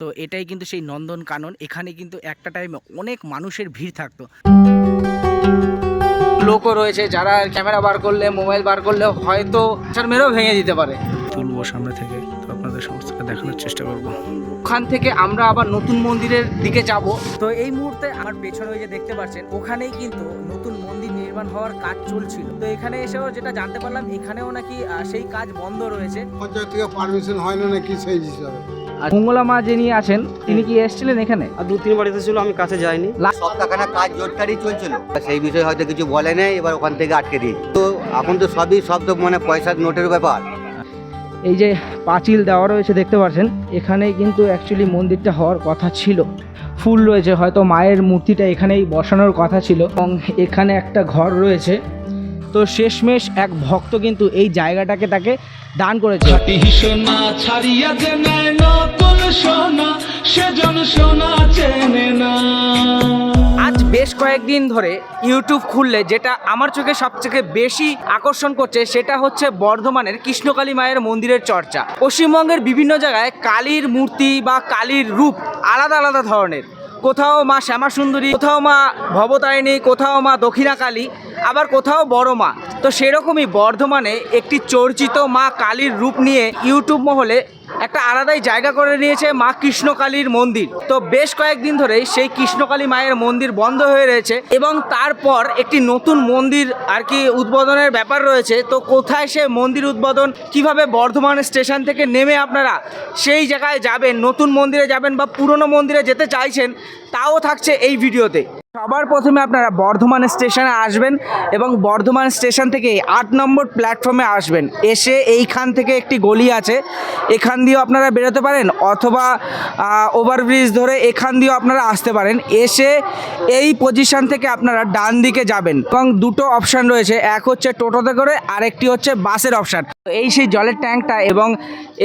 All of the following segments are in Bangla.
তো এটাই কিন্তু সেই নন্দন কানন। এখানে কিন্তু একটা টাইমে অনেক মানুষের ভিড় থাকতো। লোকও রয়েছে যারা ক্যামেরা বার করলে মোবাইল বার করলে হয়তো মেরেও ভেঙে দিতে পারে। তুলবো সামনে থেকে তো আপনাদের সমস্তকে দেখানোর চেষ্টা করব। ওখান থেকে আমরা আবার নতুন মন্দিরের দিকে যাব। তো এই মুহূর্তে আমার পেছনে ওই যে দেখতে পাচ্ছেন ওখানেই কিন্তু নতুন মন্দির নির্মাণ হওয়ার কাজ চলছিল। তো এখানে এসেও যেটা জানতে পারলাম এখানেও নাকি সেই কাজ বন্ধ রয়েছে। পঞ্চায়েত থেকে পারমিশন হয় না নাকি সেই হিসাবে? আর মঙ্গলা মা যিনি আছেন তিনি কি এসেছিলেন এখানে? আর দু তিনবার এসেছিল আমি কাছে যাইনি। সপ্তাহখানা কাজ জোরদারি চলছিল। সেই বিষয়ে হয়তো কিছু বলে নাই এবার ওখান থেকে আটকে দিয়েছে। তো এখন তো সবই সব তো মানে পয়সার নোটের ব্যাপার। এই যে পাঁচিল দেওয়া রয়েছে দেখতে পাচ্ছেন এখানেই কিন্তু অ্যাকচুয়ালি মন্দিরটা হওয়ার কথা ছিল। ফুল রয়েছে হয়তো মায়ের মূর্তিটা এখানেই বসানোর কথা ছিল। এবং এখানে একটা ঘর রয়েছে। তো শেষমেশ এক ভক্ত কিন্তু এই জায়গাটাকে তাকে দান করেছে। আজ বেশ কয়েকদিন ধরে ইউটিউব খুললে যেটা আমার চোখে সবথেকে বেশি আকর্ষণ করছে সেটা হচ্ছে বর্ধমানের কৃষ্ণকালী মায়ের মন্দিরের চর্চা। পশ্চিমবঙ্গের বিভিন্ন জায়গায় কালীর মূর্তি বা কালীর রূপ আলাদা আলাদা ধরনের। কোথাও মা শ্যামা সুন্দরী কোথাও মা ভবতারিণী কোথাও মা দক্ষিণা কালী আবার কোথাও বড় মা। তো সেরকমই বর্ধমানে একটি চর্চিত মা কালীর রূপ নিয়ে ইউটিউব মহলে একটা আলাদাই জায়গা করে নিয়েছে মা কৃষ্ণকালীর মন্দির। তো বেশ কয়েকদিন ধরেই সেই কৃষ্ণকালী মায়ের মন্দির বন্ধ হয়ে রয়েছে এবং তারপর একটি নতুন মন্দির আর কি উদ্বোধনের ব্যাপার রয়েছে। তো কোথায় সে মন্দির উদ্বোধন, কীভাবে বর্ধমান স্টেশন থেকে নেমে আপনারা সেই জায়গায় যাবেন, নতুন মন্দিরে যাবেন বা পুরনো মন্দিরে যেতে চাইছেন, তাও থাকছে এই ভিডিওতে। সবার প্রথমে আপনারা বর্ধমান স্টেশনে আসবেন এবং বর্ধমান স্টেশন থেকে আট নম্বর প্ল্যাটফর্মে আসবেন। এসে এইখান থেকে একটি গলি আছে। এখান দিয়েও আপনারা বেরোতে পারেন অথবা ওভারব্রিজ ধরে এখান দিয়েও আপনারা আসতে পারেন। এসে এই পজিশন থেকে আপনারা ডান দিকে যাবেন। এবং দুটো অপশান রয়েছে। এক হচ্ছে টোটোতে করে, আরেকটি হচ্ছে বাসের অপশান এই সেই জলের ট্যাঙ্কটা এবং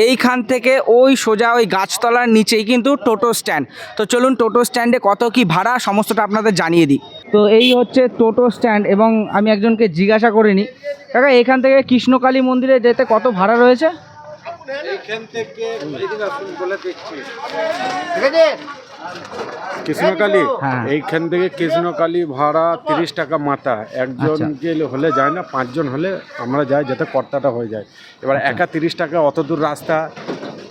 এইখান থেকে ওই সোজা ওই গাছতলার নিচেই কিন্তু টোটো স্ট্যান্ড। তো চলুন টোটো স্ট্যান্ডে কত কি ভাড়া সমস্তটা আপনাদের জানিয়ে দিই। তো এই হচ্ছে টোটো স্ট্যান্ড এবং আমি একজনকে জিজ্ঞাসা করে নিই কাকা এখান থেকে কৃষ্ণকালী মন্দিরে যেতে কত ভাড়া রয়েছে? এইখান থেকে কৃষ্ণকালী? হ্যাঁ। এইখান থেকে কৃষ্ণকালী ভাড়া তিরিশ টাকা মাথা। একজন আচ্ছা। গেলে হলে যায় না পাঁচজন হলে আমরা যাই যাতে কর্তাটা হয়ে যায়। এবার আচ্ছা। একা তিরিশ টাকা অত দূর রাস্তা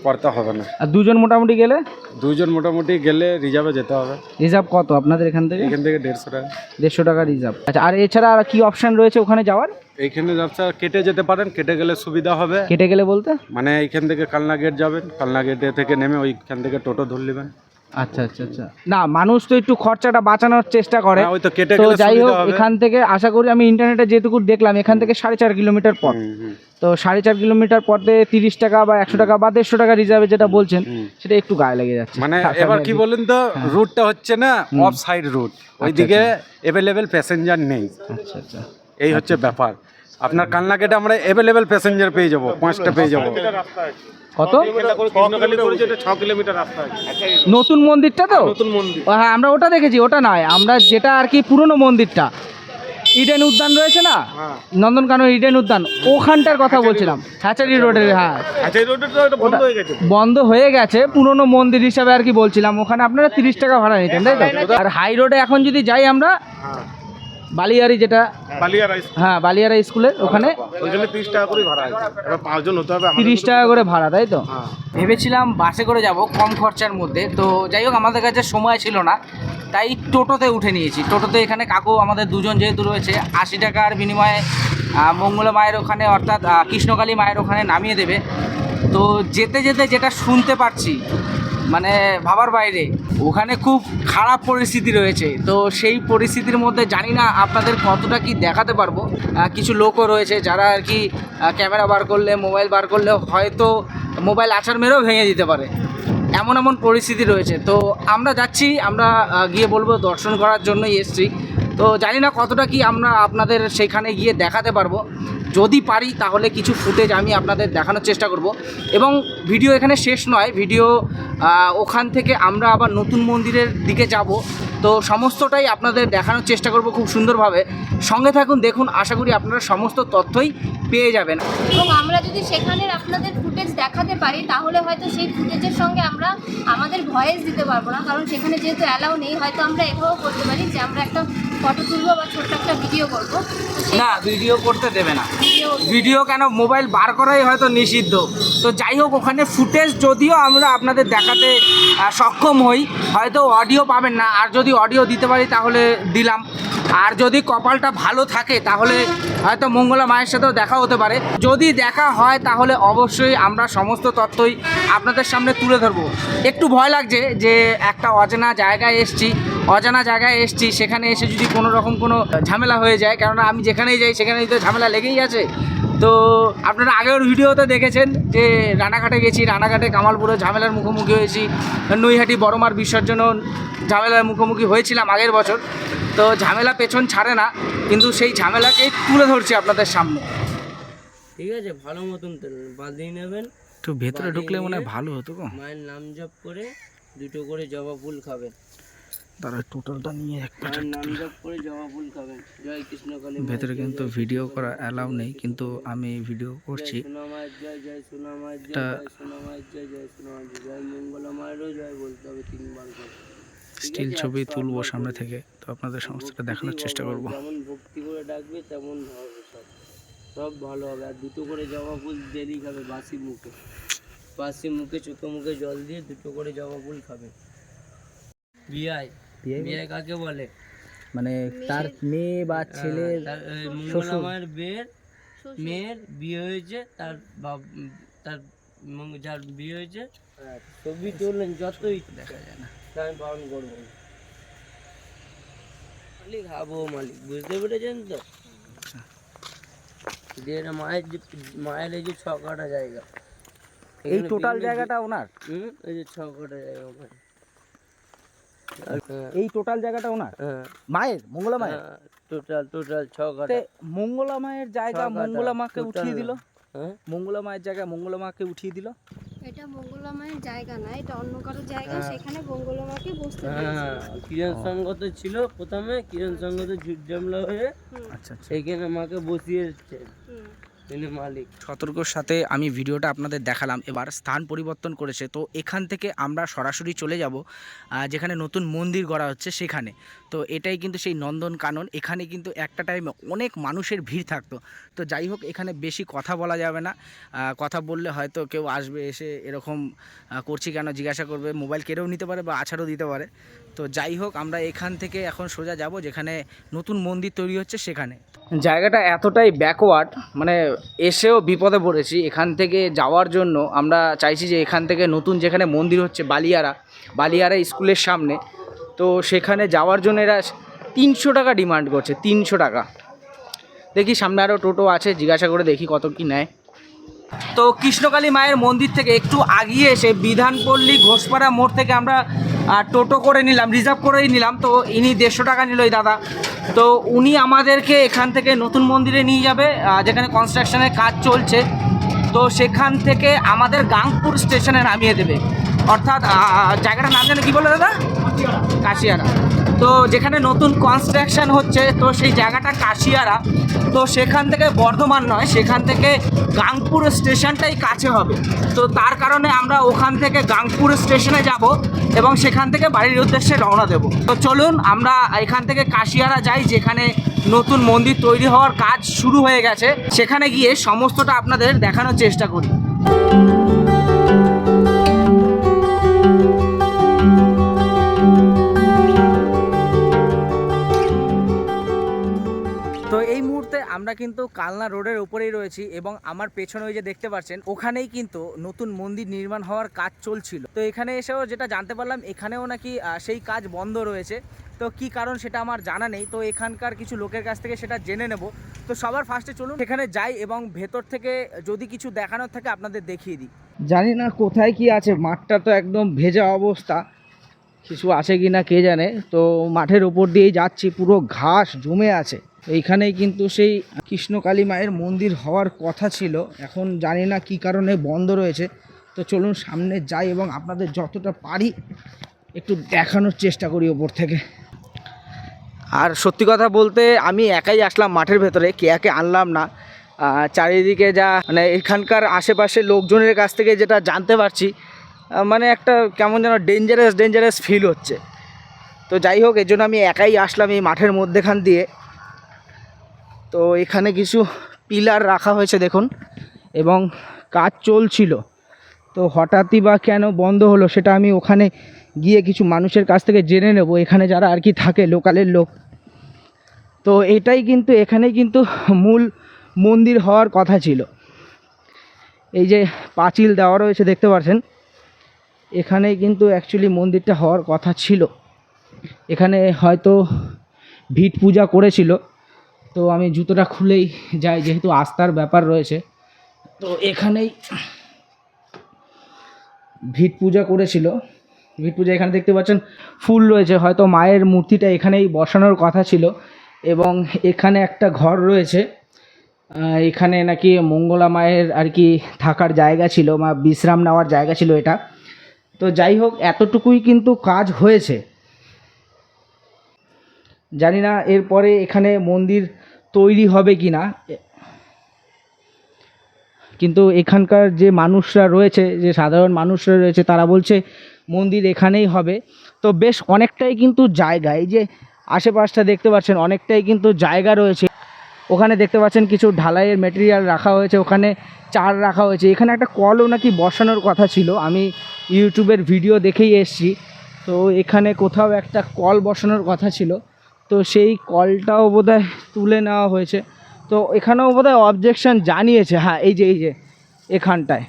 কর্তা হবে না। আর দুজন মোটামুটি গেলে? দুজন মোটামুটি গেলে রিজার্ভে যেতে হবে। রিজার্ভ কত আপনাদের এখান থেকে? এখান থেকে দেড়শো টাকা। দেড়শো টাকা রিজার্ভ। আচ্ছা আর এছাড়া আর কি অপশান রয়েছে ওখানে যাওয়ার? এইখানে রাস্তা কেটে যেতে পারেন কেটে গেলে সুবিধা হবে। কেটে গেলে বলতে? মানে এইখান থেকে কালনা গেট যাবেন কালনা গেটে থেকে নেমে ওইখান থেকে টোটো ধরে নেবেন আচ্ছা আচ্ছা আচ্ছা। না মানুষ তো একটু খরচাটা বাঁচানোর চেষ্টা করে। হ্যাঁ, তো যাই হোক এখান থেকে আশা করি আমি ইন্টারনেটে যেটুকু দেখলাম এখান থেকে সাড়ে চার কিলোমিটার পথ। তো সাড়ে চার কিলোমিটার পথে তিরিশ টাকা বা একশো টাকা বা দেড়শো টাকা রিজার্ভে যেটা বলছেন সেটা একটু গায়ে লেগে যাচ্ছে। মানে এবার কি বলেন তো রুটটা হচ্ছে না। অফ সাইড রুট আচ্ছা, ওইদিকে অ্যাভেলেবেল প্যাসেঞ্জার নেই। আচ্ছা আচ্ছা। এই হচ্ছে ব্যাপার। আপনার কালনা গেটে আমরা অ্যাভেলেবেল প্যাসেঞ্জার পেয়ে যাব পাঁচটা পেয়ে যাব। কত? ছ কিলোমিটার রাস্তা। নতুন মন্দিরটা তো? নতুন মন্দির। ও হ্যাঁ আমরা ওটা দেখেছি ওটা নয়। আমরা যেটা আর কি পুরনো মন্দিরটা ইডেন উদ্যান রয়েছে না? হ্যাঁ। নন্দনকানন ইডেন উদ্যান ওখানটার কথা বলছিলাম। হ্যাচারি রোডের হ্যাঁ। আচ্ছা এই রোডটা তো বন্ধ হয়ে গেছে। বন্ধ হয়ে গেছে পুরনো মন্দির হিসাবে আর কি বলছিলাম। ওখানে আপনারা তিরিশ টাকা ভাড়া নিতেন তাই তো? আর হাই রোডে এখন যদি যাই আমরা বালিয়ারি যেটা বালিয়া রাইস হ্যাঁ বালিয়ারা স্কুলের ওখানে তিরিশ টাকা করে ভাড়া আছে এবার পাঁচজন হতে হবে তিরিশ টাকা করে ভাড়া তাই তো? হ্যাঁ। ভেবেছিলাম বাসে করে যাব কম খরচার মধ্যে তো যাই হোক আমাদের কাছে সময় ছিল না তাই টোটোতে উঠে নিয়েছি। টোটোতে এখানে কাকু আমাদের দুজন যেহেতু রয়েছে আশি টাকার বিনিময়ে মঙ্গলা মায়ের ওখানে অর্থাৎ কৃষ্ণকালী মায়ের ওখানে নামিয়ে দেবে। তো যেতে যেতে যেটা শুনতে পাচ্ছি মানে ভাবার বাইরে। ওখানে খুব খারাপ পরিস্থিতি রয়েছে। তো সেই পরিস্থিতির মধ্যে জানি না আপনাদের কতটা কি দেখাতে পারব। কিছু লোকও রয়েছে যারা আর কি ক্যামেরা বার করলে, মোবাইল বার করলে হয়তো মোবাইল আচার মেরেও ভেঙে দিতে পারে। এমন এমন পরিস্থিতি রয়েছে। তো আমরা যাচ্ছি, আমরা গিয়ে বলব দর্শন করার জন্যই এসছি। তো জানি না কতটা কি আমরা আপনাদের সেখানে গিয়ে দেখাতে পারব। যদি পারি তাহলে কিছু ফুটেজ আমি আপনাদের দেখানোর চেষ্টা করব। এবং ভিডিও এখানে শেষ নয়, ভিডিও ওখান থেকে আমরা আবার নতুন মন্দিরের দিকে যাব। তো সমস্তটাই আপনাদের দেখানোর চেষ্টা করব খুব সুন্দরভাবে। সঙ্গে থাকুন, দেখুন, আশা করি আপনারা সমস্ত তথ্যই পেয়ে যাবেন। এবং আমরা যদি সেখানের আপনাদের ফুটেজ দেখাতে পারি, তাহলে হয়তো সেই ফুটেজের সঙ্গে আমরা আমাদের ভয়েস দিতে পারব না। কারণ সেখানে যেহেতু অ্যালাউ নেই, হয়তো আমরা এভাবেও করতে পারি যে আমরা একটা ফটো তুলবো বা ছোট্ট একটা ভিডিও করব। না ভিডিও করতে দেবে না। ভিডিও কেন? মোবাইল বার করাই হয়তো নিষিদ্ধ। তো যাই হোক ওখানে ফুটেজ যদিও আমরা আপনাদের দেখাতে সক্ষম হই হয়তো অডিও পাবেন না। আর যদি অডিও দিতে পারি তাহলে দিলাম। আর যদি কপালটা ভালো থাকে তাহলে হয়তো মঙ্গলা মায়ের সাথেও দেখা হতে পারে। যদি দেখা হয় তাহলে অবশ্যই আমরা সমস্ত তথ্যই আপনাদের সামনে তুলে ধরবো। একটু ভয় লাগছে যে একটা অজানা জায়গায় এসছি। অজানা জায়গায় এসছি সেখানে এসে যদি কোনো রকম কোনো ঝামেলা হয়ে যায় কেননা আমি যেখানেই যাই সেখানেই তো ঝামেলা লেগেই আছে। তো আপনারা আগের ভিডিওতে দেখেছেন যে রানাঘাটে গেছি রানাঘাটে কামালপুরে ঝামেলার মুখোমুখি হয়েছি নৈহাটি বড়মার বিসর্জনও ঝামেলার মুখোমুখি হয়েছিলাম আগের বছর। তো ঝামেলা পেছন ছাড়ে না কিন্তু সেই ঝামেলাকেই তুলে ধরছি আপনাদের সামনে। ঠিক আছে ভালো মতন তেল বাঁধিয়ে নেবেন। একটু ভেতরে ঢুকলে মনে হয় ভালো হতো গো। মায়ের নাম জপ করে দুটো করে জবা ফুল খাবেন। তারা টোটালটা নিয়ে এক ভেতরে কিন্তু ভিডিও করা অ্যালাউ নেই কিন্তু আমি ভিডিও করছি। এটা- স্টিল ছবি তুলবো সামনে থেকে তো আপনাদের সমস্তটা দেখানোর চেষ্টা করব। যেমন ভক্তি করে ডাকবে তেমন হবে সব। সব ভালো হবে। আর দুটো করে জবা ফুল ডেলি খাবে বাসি মুখে। বাসি মুখে চোখে মুখে জল দিয়ে দুটো করে জবা ফুল খাবে। বিয়াই বিয়াই কাকে বলে? মানে তার মেয়ে বা ছেলের তার, এই, মঙ্গলা শ্বশুর। মায়ের বিয়ে হয়েছে তার তার যার বিয়ে হয়েছে। ছবি তুললেন যতই। দেখা যায় না। আমি পালন করব। না। মালিক হাবো মালিক বুঝতে পেরেছেন তো? যে এটা মায়ের যে মায়ের এই যে ছ কাটা জায়গা। এই টোটাল জায়গাটা ওনার? হুম এই যে ছ কাটা জায়গা ওখানে। হ্যাঁ, এই টোটাল জায়গাটা ওনার? হ্যাঁ। মায়ের? মঙ্গলা মায়ের? হ্যাঁ, টোটাল টোটাল ছ তে মঙ্গলা মায়ের জায়গা মঙ্গলা মাকে উঠিয়ে দিল? হ্যাঁ? মঙ্গলা মায়ের জায়গা মঙ্গলা মাকে উঠিয়ে দিল? এটা মঙ্গলামায়ের জায়গা না এটা অন্য কারও জায়গা হ্যাঁ। সেখানে মঙ্গলামাকে বসতে হ্যাঁ কিরণ সঙ্গত ছিল প্রথমে কিরণ সঙ্গত ঝুট জামলা হয়ে আচ্ছা আচ্ছা। এইখানে মাকে বসিয়েছে। সতর্কর সাথে আমি ভিডিওটা আপনাদের দেখালাম। এবার স্থান পরিবর্তন করেছে। তো এখান থেকে আমরা সরাসরি চলে যাব যেখানে নতুন মন্দির গড়া হচ্ছে সেখানে। তো এটাই কিন্তু সেই নন্দন কানন। এখানে কিন্তু একটা টাইমে অনেক মানুষের ভিড় থাকতো। তো যাই হোক, এখানে বেশি কথা বলা যাবে না। কথা বললে হয়তো কেউ আসবে, এসে এরকম করছি কেন, জিজ্ঞাসা করবে। মোবাইল কেড়েও নিতে পারে বা আছাড়ও দিতে পারে। তো যাই হোক, আমরা এখান থেকে এখন সোজা যাব, যেখানে নতুন মন্দির তৈরি হচ্ছে সেখানে। জায়গাটা এতটাই ব্যাকওয়ার্ড মানে এসেও বিপদে পড়েছি। এখান থেকে যাওয়ার জন্য আমরা চাইছি যে এখান থেকে নতুন যেখানে মন্দির হচ্ছে বালিয়ারা বালিয়ারা স্কুলের সামনে। তো সেখানে যাওয়ার জন্য এরা তিনশো টাকা ডিমান্ড করছে, তিনশো টাকা। দেখি সামনে আরও টোটো আছে, জিজ্ঞাসা করে দেখি কত কি নেয়। তো কৃষ্ণকালী মায়ের মন্দির থেকে একটু আগিয়ে এসে বিধানপল্লী ঘোষপাড়া মোড় থেকে আমরা টোটো করে নিলাম রিজার্ভ করেই নিলাম। তো ইনি দেড়শো টাকা নিল দাদা। তো উনি আমাদেরকে এখান থেকে নতুন মন্দিরে নিয়ে যাবে যেখানে কনস্ট্রাকশনের কাজ চলছে। তো সেখান থেকে আমাদের গাংপুর স্টেশনে নামিয়ে দেবে। অর্থাৎ জায়গাটা জায়গাটার নাম জানে কী বলে দাদা? কাশিয়ারা। তো যেখানে নতুন কনস্ট্রাকশন হচ্ছে, তো সেই জায়গাটা কাশিয়ারা। তো সেখান থেকে বর্ধমান নয়, সেখান থেকে গাংপুর স্টেশনটাই কাছে হবে। তো তার কারণে আমরা ওখান থেকে গাংপুর স্টেশনে যাব এবং সেখান থেকে বাড়ির উদ্দেশ্যে রওনা দেব। তো চলুন, আমরা এখান থেকে কাশিয়ারা যাই, যেখানে নতুন মন্দির তৈরি হওয়ার কাজ শুরু হয়ে গেছে। সেখানে গিয়ে সমস্তটা আপনাদের দেখানোর চেষ্টা করি। আমরা কিন্তু কালনা রোডের উপরেই রয়েছি এবং আমার পেছনে ওই যে দেখতে পাচ্ছেন, ওখানেই কিন্তু নতুন মন্দির নির্মাণ হওয়ার কাজ চলছিল। তো এখানে এসেও যেটা জানতে পারলাম, এখানেও নাকি সেই কাজ বন্ধ রয়েছে। তো কি কারণ সেটা আমার জানা নেই। তো এখানকার কিছু লোকের কাছ থেকে সেটা জেনে নেব। তো সবার ফার্স্টে চলুন সেখানে যাই এবং ভেতর থেকে যদি কিছু দেখানোর থাকে আপনাদের দেখিয়ে দিই। জানি না কোথায় কি আছে, মাঠটা তো একদম ভেজা অবস্থা। কিছু আছে কি না কে জানে। তো মাঠের উপর দিয়েই যাচ্ছি, পুরো ঘাস জমে আছে। এইখানেই কিন্তু সেই কৃষ্ণকালী মায়ের মন্দির হওয়ার কথা ছিল। এখন জানি না কী কারণে বন্ধ রয়েছে। তো চলুন সামনে যাই এবং আপনাদের যতটা পারি একটু দেখানোর চেষ্টা করি ওপর থেকে। আর সত্যি কথা বলতে আমি একাই আসলাম মাঠের ভেতরে, কে একে আনলাম না। চারিদিকে যা মানে এখানকার আশেপাশে লোকজনের কাছ থেকে যেটা জানতে পারছি মানে একটা কেমন যেন ডেঞ্জারাস ডেঞ্জারাস ফিল হচ্ছে। তো যাই হোক, এর জন্য আমি একাই আসলাম এই মাঠের মধ্যেখান দিয়ে। তো এখানে কিছু পিলার রাখা হয়েছে, দেখুন, এবং কাজ চলছিল। তো হঠাৎই বা কেন বন্ধ হলো সেটা আমি ওখানে গিয়ে কিছু মানুষের কাছ থেকে জেনে নেব, এখানে যারা আর কি থাকে, লোকালের লোক। তো এটাই কিন্তু, এখানেই কিন্তু মূল মন্দির হওয়ার কথা ছিল। এই যে পাঁচিল দেওয়া রয়েছে, দেখতে পাচ্ছেন? এখানেই কিন্তু অ্যাকচুয়ালি মন্দিরটা হওয়ার কথা ছিল। এখানে হয়তো ভিট পূজা করেছিল। তো আমি জুতোটা খুলেই যাই, যেহেতু আস্থার ব্যাপার রয়েছে। তো এখানেই ভিট পূজা করেছিল। ভিট পূজা এখানে দেখতে পাচ্ছেন, ফুল রয়েছে। হয়তো মায়ের মূর্তিটা এখানেই বসানোর কথা ছিল এবং এখানে একটা ঘর রয়েছে। এখানে নাকি মঙ্গলা মায়ের আর কি থাকার জায়গা ছিল মা বিশ্রাম নেওয়ার জায়গা ছিল এটা। তো যাই হোক, এতটুকুই কিন্তু কাজ হয়েছে। জানি না এরপরে এখানে মন্দির তৈরি হবে কি না কিন্তু এখানকার যে মানুষরা রয়েছে, যে সাধারণ মানুষরা রয়েছে, তারা বলছে মন্দির এখানেই হবে। তো বেশ অনেকটাই কিন্তু জায়গা, এই যে আশেপাশটা দেখতে পাচ্ছেন, অনেকটাই কিন্তু জায়গা রয়েছে। ওখানে দেখতে পাচ্ছেন কিছু ঢালাইয়ের মেটেরিয়াল রাখা হয়েছে, ওখানে চার রাখা হয়েছে। এখানে একটা কলও নাকি বসানোর কথা ছিল, আমি ইউটিউবের ভিডিও দেখেই এসেছি। তো এখানে কোথাও একটা কল বসানোর কথা ছিল। তো সেই কলটাও বোধহয় তুলে নেওয়া হয়েছে। তো এখানেও বোধহয় অবজেকশন জানিয়েছে। হ্যাঁ এই যে এই যে, এখানটায়।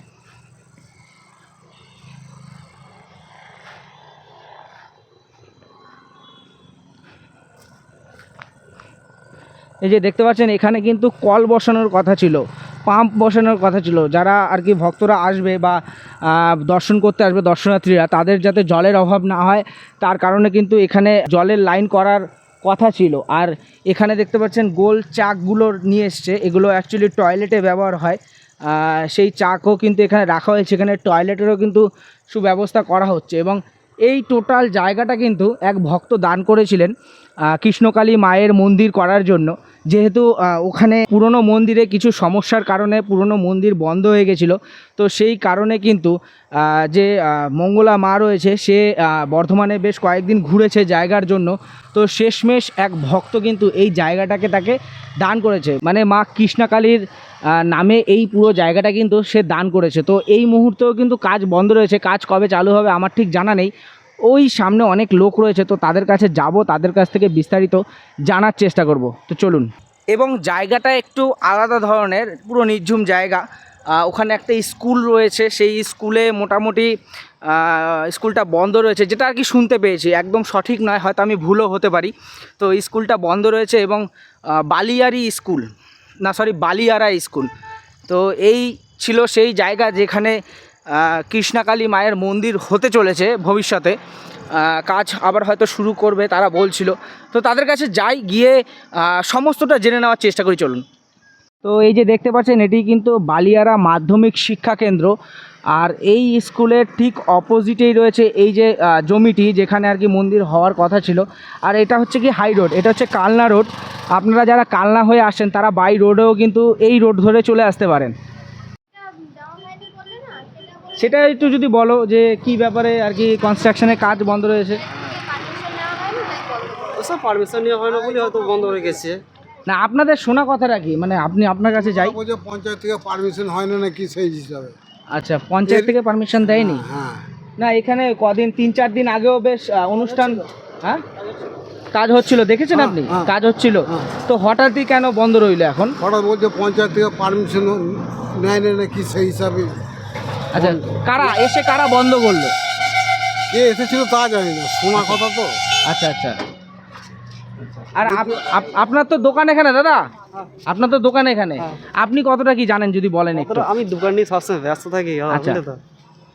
এই যে দেখতে পাচ্ছেন, এখানে কিন্তু কল বসানোর কথা ছিল, পাম্প বসানোর কথা ছিল। যারা আর কি ভক্তরা আসবে বা দর্শন করতে আসবে, দর্শনার্থীরা, তাদের যাতে জলের অভাব না হয়, তার কারণে কিন্তু এখানে জলের লাইন করার কথা ছিল। আর এখানে দেখতে পাচ্ছেন গোল চাকগুলো নিয়ে এসছে। এগুলো অ্যাকচুয়ালি টয়লেটে ব্যবহার হয়। সেই চাকও কিন্তু এখানে রাখা হয়েছে। এখানে টয়লেটেরও কিন্তু সুব্যবস্থা করা হচ্ছে। এবং এই টোটাল জায়গাটা কিন্তু এক ভক্ত দান করেছিলেন। কৃষ্ণকালী মায়ের মন্দির করার জন্য। যেহেতু ওখানে পুরনো মন্দিরে কিছু সমস্যার কারণে পুরনো মন্দির বন্ধ হয়ে গেছিল। তো সেই কারণে কিন্তু যে মঙ্গলা মা রয়েছে, সে বর্ধমানে বেশ কয়েকদিন ঘুরেছে জায়গার জন্য। তো শেষমেশ এক ভক্ত কিন্তু এই জায়গাটাকে তাকে দান করেছে। মানে মা কৃষ্ণকালীর নামে এই পুরো জায়গাটা কিন্তু সে দান করেছে। তো এই মুহূর্তেও কিন্তু কাজ বন্ধ রয়েছে। কাজ কবে চালু হবে আমার ঠিক জানা নেই। ওই সামনে অনেক লোক রয়েছে, তো তাদের কাছে যাব, তাদের কাছ থেকে বিস্তারিত জানার চেষ্টা করব। তো চলুন। এবং জায়গাটা একটু আলাদা ধরনের, পুরো নির্ঝুম জায়গা। ওখানে একটা স্কুল রয়েছে, সেই স্কুলে মোটামুটি স্কুলটা বন্ধ রয়েছে, যেটা আর কি শুনতে পেয়েছি। একদম সঠিক নয়, হয়তো আমি ভুলও হতে পারি। তো স্কুলটা বন্ধ রয়েছে এবং বালিয়ারি স্কুল। না, সরি, বালিয়ারা স্কুল। তো এই ছিল সেই জায়গা যেখানে কৃষ্ণাকালী মায়ের মন্দির হতে চলেছে ভবিষ্যতে। কাজ আবার হয়তো শুরু করবে, তারা বলছিল। তো তাদের কাছে যাই, গিয়ে সমস্তটা জেনে নেওয়ার চেষ্টা করি, চলুন। তো এই যে দেখতে পাচ্ছেন, এটি কিন্তু বালিয়ারা মাধ্যমিক শিক্ষা কেন্দ্র। আর এই স্কুলের ঠিক অপোজিটেই রয়েছে এই যে জমিটি, যেখানে আর কি মন্দির হওয়ার কথা ছিল। আর এটা হচ্ছে কি হাই রোড, এটা হচ্ছে কালনা রোড। আপনারা যারা কালনা হয়ে আসেন, তারা বাই রোডেও কিন্তু এই রোড ধরে চলে আসতে পারেন। সেটা একটু যদি বলো যে কি ব্যাপারে আর কি কনস্ট্রাকশনের কাজ বন্ধ রয়েছে? ওসব পারমিশন নেওয়া হয় না বলে হয়তো বন্ধ হয়ে গেছে। না আপনাদের শোনা কথাটা কি? মানে আপনি আপনার কাছে যাই। যে পঞ্চায়েত থেকে পারমিশন হয় না নাকি সেই হিসাবে। আচ্ছা পঞ্চায়েত থেকে পারমিশন দেয়নি? হ্যাঁ না এখানে কদিন তিন চার দিন আগেও বেশ আহ, অনুষ্ঠান হ্যাঁ? কাজ হচ্ছিল দেখেছেন আপনি? হ্যাঁ। কাজ হচ্ছিল। তো হঠাৎই কেন বন্ধ রইল এখন? হঠাৎ বলছে পঞ্চায়েত থেকে পারমিশন নেয় না নাকি সেই হিসাবে। আচ্ছা কারা? এসে কারা বন্ধ করল? কে এসেছিল তা জানি না শোনা কথা তো। আচ্ছা আচ্ছা। আর আপ- আপ- আপনার তো দোকান এখানে দাদা? আপনার তো দোকান এখানে। আপনি কতটা কি জানেন যদি বলেন একটু? আমি দোকান নিয়ে সবসময় ব্যস্ত থাকি আহ, আচ্ছা।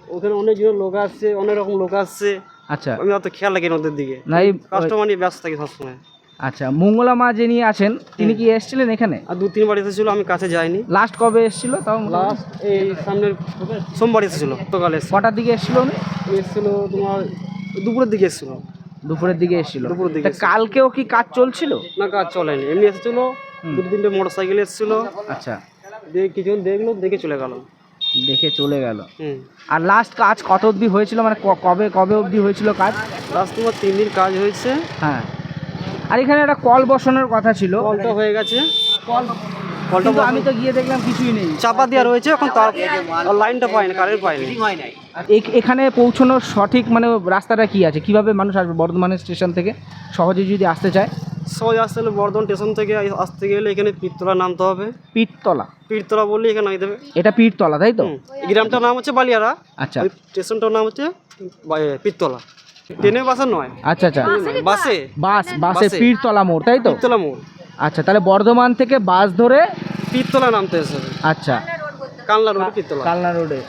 ওখানে অনেক জন লোক আসছে অনেক রকম লোক আসছে। আচ্ছা। আমি অত খেয়াল রাখি ওদের দিকে। না কাস্টমার নিয়ে ব্যস্ত থাকি সবসময় আচ্ছা মঙ্গলা মা যিনি আছেন তিনি কি এসেছিলেন এখানে? আর দু তিনবার এসেছিল আমি কাছে যাইনি। লাস্ট কবে এসেছিল তাও লাস্ট এই সামনের সোমবার এসেছিল। সকালে কটার দিকে এসেছিল উনি? এসেছিল তোমার দুপুরের দিকে এসেছিল। দুপুরের দিকে এসেছিল। দুপুরের দিকে কালকেও কি কাজ চলছিল? না কাজ চলেনি। এমনি এসেছিল দু তিনটে মোটর সাইকেল এসেছিল। আচ্ছা। কিছুক্ষণ দেখল দেখে চলে গেল। দেখে চলে গেল। আর লাস্ট কাজ কত অবধি হয়েছিল? মানে কবে কবে অবধি হয়েছিল কাজ? লাস্ট তোমার তিন দিন কাজ হয়েছে। হ্যাঁ। আর এখানে একটা কল বসানোর কথা ছিল। কলটা হয়ে গেছে। কল কলটা কিন্তু আমি তো গিয়ে দেখলাম কিছুই নেই। চাপা দেওয়া রয়েছে এখন তার লাইনটা পাইনি কারেন্ট পাইনি এ- এখানে পৌঁছানোর সঠিক মানে রাস্তাটা কি আছে? কীভাবে মানুষ আসবে বর্ধমানের স্টেশন থেকে? সহজে যদি আসতে চায়? সবাই আসতে হলে বর্ধমান স্টেশন থেকে আসতে গেলে এখানে পীরতলা নামতে হবে। পীরতলা পীরতলা বললে এখানে নামিয়ে দেবে। এটা পীরতলা তাই তো? এই গ্রামটার নাম হচ্ছে বালিয়ারা। আচ্ছা। স্টেশনটার নাম হচ্ছে পীরতলা ট্রেনে বাসে নয়। আচ্ছা আচ্ছা। বাসে বাস। বাসে। পীরতলা মোড় তাই তো? পীরতলা মোড়। আচ্ছা তাহলে বর্ধমান থেকে বাস ধরে পীরতলা নামতে এসে। আচ্ছা। কানলা রোড পীরতলা কালনা রোডে।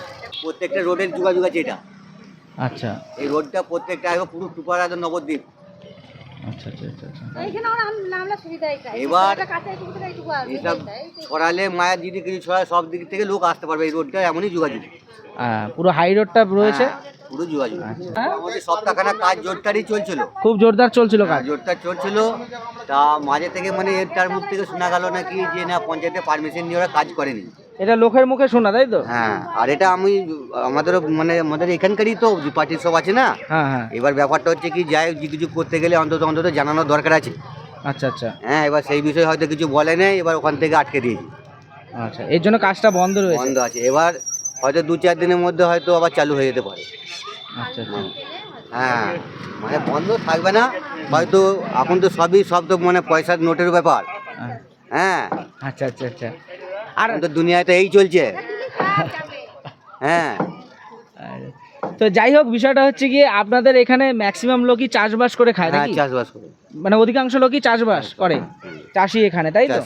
প্রত্যেকটা রোডের যোগাযোগ আছে এটা। আচ্ছা। এই রোডটা প্রত্যেকটা একদম পুরো টুপার একদম নবদ্বীপ আচ্ছা আচ্ছা আচ্ছা আচ্ছা। এবার ছড়ালে মায়ের দিদি কিছু ছড়ালে সব দিক থেকে লোক আসতে পারবে এই রোডটা এমনই যোগাযোগ। হ্যাঁ, পুরো হাই রোডটা রয়েছে। হ্যাঁ, পুরো যোগাযোগ আমাদের সপ্তাহখানা কাজ জোরটারই চলছিল। খুব জোরদার চলছিল কাজ। জোরটা চলছিল। তা মাঝে থেকে মানে এটার মুখ থেকে শোনা গেল নাকি যে না পঞ্চায়েতে পারমিশন নিয়ে ওরা কাজ করেনি। এটা লোকের মুখে শোনা তাই তো? হ্যাঁ আর এটা আমি আমাদেরও মানে আমাদের এখানকারই তো পার্টির সব আছে না? হ্যাঁ হ্যাঁ। এবার ব্যাপারটা হচ্ছে কি যাই কিছু করতে গেলে অন্তত অন্তত জানানোর দরকার আছে। আচ্ছা আচ্ছা। হ্যাঁ এবার সেই বিষয়ে হয়তো কিছু বলে নেই এবার ওখান থেকে আটকে দিয়েছি। আচ্ছা এর জন্য কাজটা বন্ধ রয়েছে। বন্ধ আছে। এবার হয়তো দু চার দিনের মধ্যে হয়তো আবার চালু হয়ে যেতে পারে। আচ্ছা আচ্ছা। হ্যাঁ মানে বন্ধ থাকবে না হয়তো এখন তো সবই সব তো মানে পয়সার নোটের ব্যাপার। হ্যাঁ। হ্যাঁ আচ্ছা আচ্ছা আচ্ছা। আর তো দুনিয়ায় তো এই চলছে। হ্যাঁ। তো যাই হোক বিষয়টা হচ্ছে গিয়ে আপনাদের এখানে ম্যাক্সিমাম লোকই চাষবাস করে খায় হ্যাঁ নাকি? চাষবাস করে। মানে অধিকাংশ লোকই চাষবাস করে চাষি এখানে তাই তো?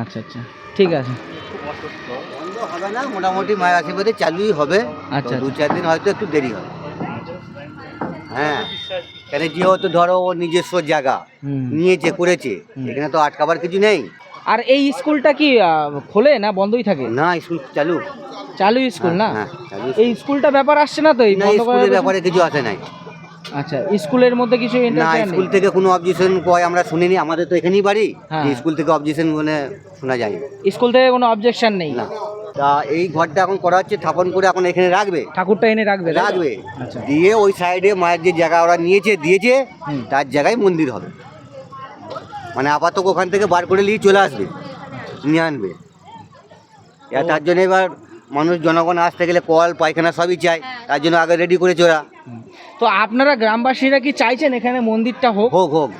আচ্ছা আচ্ছা। ঠিক আছে। হবে না মোটামুটি মায়ের আশীর্বাদে চালুই হবে। আচ্ছা, দু চার দিন হয়তো একটু দেরি হবে। হ্যাঁ কেন যেহেতু ধরো ও নিজস্ব জায়গা। নিয়েছে করেছে। এখানে তো আটকাবার কিছু নেই। আর এই স্কুলটা কি খোলে না বন্ধই থাকে? না স্কুল চালু। চালু স্কুল না? হ্যাঁ এই স্কুলটা ব্যাপার আসছে না তো? এই স্কুলের ব্যাপারে কিছু আসে নাই। আচ্ছা স্কুলের মধ্যে কিছু না স্কুল থেকে কোনো অবজেকশন কয় আমরা শুনিনি আমাদের তো এখানেই বাড়ি। হ্যাঁ। স্কুল থেকে অবজেকশন মানে শোনা যায়। স্কুল থেকে কোনো অবজেকশন নেই? না। তা এই ঘরটা এখন করা হচ্ছে স্থাপন করে এখন এখানে রাখবে। ঠাকুরটা এনে রাখবে রাখবে। আচ্ছা। দিয়ে ওই সাইডে মায়ের যে জায়গা ওরা নিয়েছে দিয়েছে তার জায়গায় মন্দির হবে। মানে আপাতত ওখান থেকে বার করে নিয়ে চলে আসবে নিয়ে আনবে। তার জন্য এবার মানুষ জনগণ আসতে গেলে কল পায়খানা সবই চায় তার জন্য আগে রেডি করেছে ওরা। তো আপনারা গ্রামবাসীরা কি চাইছেন এখানে মন্দিরটা হোক? হোক হোক।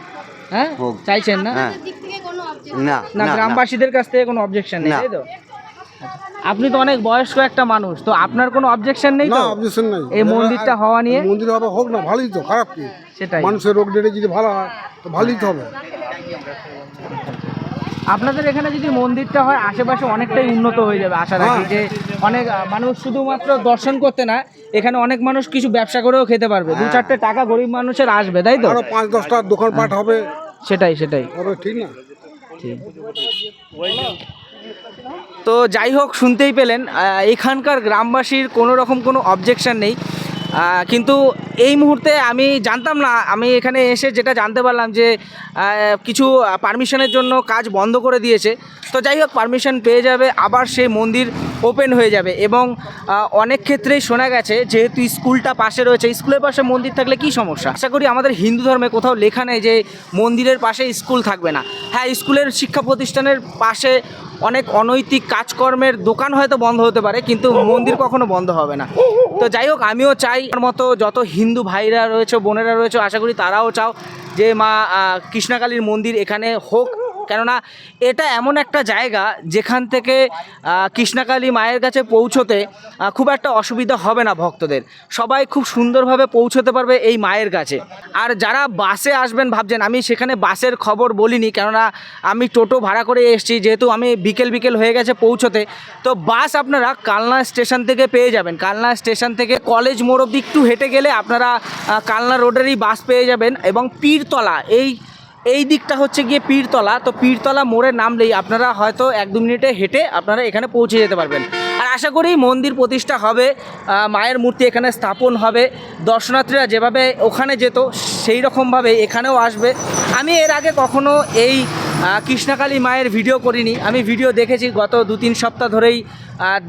হ্যাঁ? হোক। চাইছেন না? হ্যাঁ। দিক থেকে কোনো অবজেক্ট না না। গ্রামবাসীদের কাছ থেকে কোনো অবজেকশন নেই তাই তো। আপনি তো অনেক বয়স্ক একটা মানুষ তো আপনার কোনো অবজেকশন নেই না তো অবজেকশন নাই। এই মন্দিরটা হওয়া নিয়ে? মন্দির হবে হোক না ভালোই তো খারাপ কি? সেটাই। মানুষের রোগ ডেটে যদি ভালো হয় তো ভালোই তো হবে। আপনাদের এখানে যদি মন্দিরটা হয় আশেপাশে অনেকটাই উন্নত হয়ে যাবে আশা রাখি হ্যাঁ। যে অনেক মানুষ শুধুমাত্র দর্শন করতে না এখানে অনেক মানুষ কিছু ব্যবসা করেও খেতে পারবে। দু চারটে টাকা গরিব মানুষের আসবে তাই তো? পাঁচ দশটা দোকান দোকানপাট হবে। সেটাই সেটাই। ঠিক না? তো যাই হোক, শুনতেই পেলেন এখানকার গ্রামবাসীর কোনো রকম কোনো অবজেকশন নেই। কিন্তু এই মুহূর্তে আমি জানতাম না, আমি এখানে এসে যেটা জানতে পারলাম যে কিছু পারমিশনের জন্য কাজ বন্ধ করে দিয়েছে। তো যাই হোক, পারমিশন পেয়ে যাবে, আবার সেই মন্দির ওপেন হয়ে যাবে। এবং অনেক ক্ষেত্রেই শোনা গেছে, যেহেতু স্কুলটা পাশে রয়েছে, স্কুলের পাশে মন্দির থাকলে কি সমস্যা? আশা করি আমাদের হিন্দু ধর্মে কোথাও লেখা নেই যে, মন্দিরের পাশে স্কুল থাকবে না। হ্যাঁ স্কুলের শিক্ষা প্রতিষ্ঠানের পাশে অনেক অনৈতিক কাজকর্মের দোকান হয়তো বন্ধ হতে পারে, কিন্তু মন্দির কখনো বন্ধ হবে না। তো যাই হোক, আমিও চাই আমার মতো যত হিন্দু ভাইরা রয়েছে, বোনেরা রয়েছে, আশা করি তারাও চাও যে মা কৃষ্ণাকালীর মন্দির এখানে হোক। কেননা এটা এমন একটা জায়গা যেখান থেকে কৃষ্ণাকালী মায়ের কাছে পৌঁছোতে খুব একটা অসুবিধা হবে না ভক্তদের। সবাই খুব সুন্দরভাবে পৌঁছতে পারবে এই মায়ের কাছে। আর যারা বাসে আসবেন ভাবছেন, আমি সেখানে বাসের খবর বলিনি, কেননা আমি টোটো ভাড়া করে এসেছি, যেহেতু আমি বিকেল বিকেল হয়ে গেছে পৌঁছোতে, তো বাস আপনারা কালনা স্টেশন থেকে পেয়ে যাবেন। কালনা স্টেশন থেকে কলেজ মোড় অব্দি একটু হেঁটে গেলে আপনারা কালনা রোডেরই বাস পেয়ে যাবেন এবং পীরতলা, এই এই দিকটা হচ্ছে গিয়ে পীরতলা। তো পীরতলা মোড়ে নামলেই আপনারা হয়তো এক দু মিনিটে হেঁটে আপনারা এখানে পৌঁছে যেতে পারবেন। আর আশা করি মন্দির প্রতিষ্ঠা হবে মায়ের মূর্তি এখানে স্থাপন হবে, দর্শনার্থীরা যেভাবে ওখানে যেত, সেই রকমভাবে এখানেও আসবে। আমি এর আগে কখনো এই কৃষ্ণকালী মায়ের ভিডিও করিনি। আমি ভিডিও দেখেছি গত দু তিন সপ্তাহ ধরেই।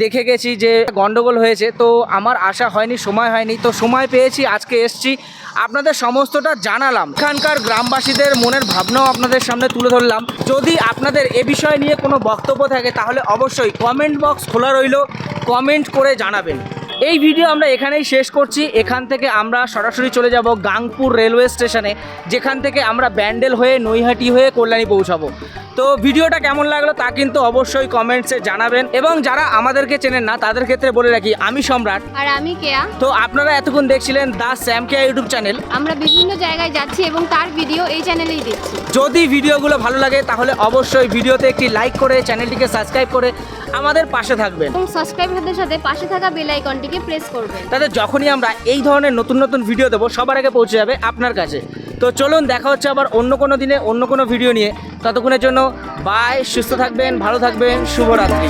দেখে গেছি যে গন্ডগোল হয়েছে। তো আমার আশা হয়নি, সময় হয়নি। তো সময় পেয়েছি, আজকে এসছি। আপনাদের সমস্তটা জানালাম। এখানকার গ্রামবাসীদের মনের ভাবনাও আপনাদের সামনে তুলে ধরলাম। যদি আপনাদের এ বিষয় নিয়ে কোনো বক্তব্য থাকে, তাহলে অবশ্যই কমেন্ট বক্স খোলা রইল। কমেন্ট করে জানাবেন। এই ভিডিও আমরা এখানেই শেষ করছি। এখান থেকে আমরা সরাসরি চলে যাব গাংপুর রেলওয়ে স্টেশনে যেখান থেকে আমরা ব্যান্ডেল হয়ে নৈহাটি হয়ে কল্যাণী পৌঁছাবো। তো ভিডিওটা কেমন লাগল তা কিন্তু অবশ্যই কমেন্টসে জানাবেন এবং যারা আমাদেরকে চেনেন না তাদের ক্ষেত্রে বলে রাখি আমি সম্রাট। আর আমি কেয়া। তো আপনারা এতক্ষণ দেখছিলেন the Sam Keya YouTube channel. আমরা বিভিন্ন জায়গায় যাচ্ছি এবং তার ভিডিও এই চ্যানেলেই দিচ্ছি যদি ভিডিওগুলো ভালো লাগে তাহলে অবশ্যই ভিডিওতে একটি লাইক করে চ্যানেলটিকে সাবস্ক্রাইব করে আমাদের পাশে থাকবেন। এবং সাবস্ক্রাইবারদের সাথে পাশে থাকা বেল আইকনটিকে প্রেস করবেন। তাহলে যখনই আমরা এই ধরনের নতুন নতুন ভিডিও দেবো, সবার আগে পৌঁছে যাবে আপনার কাছে। তো চলুন, দেখা হচ্ছে আবার অন্য কোনো দিনে, অন্য কোনো ভিডিও নিয়ে। ততক্ষণের জন্য বাই সুস্থ থাকবেন, ভালো থাকবেন, শুভরাত্রি।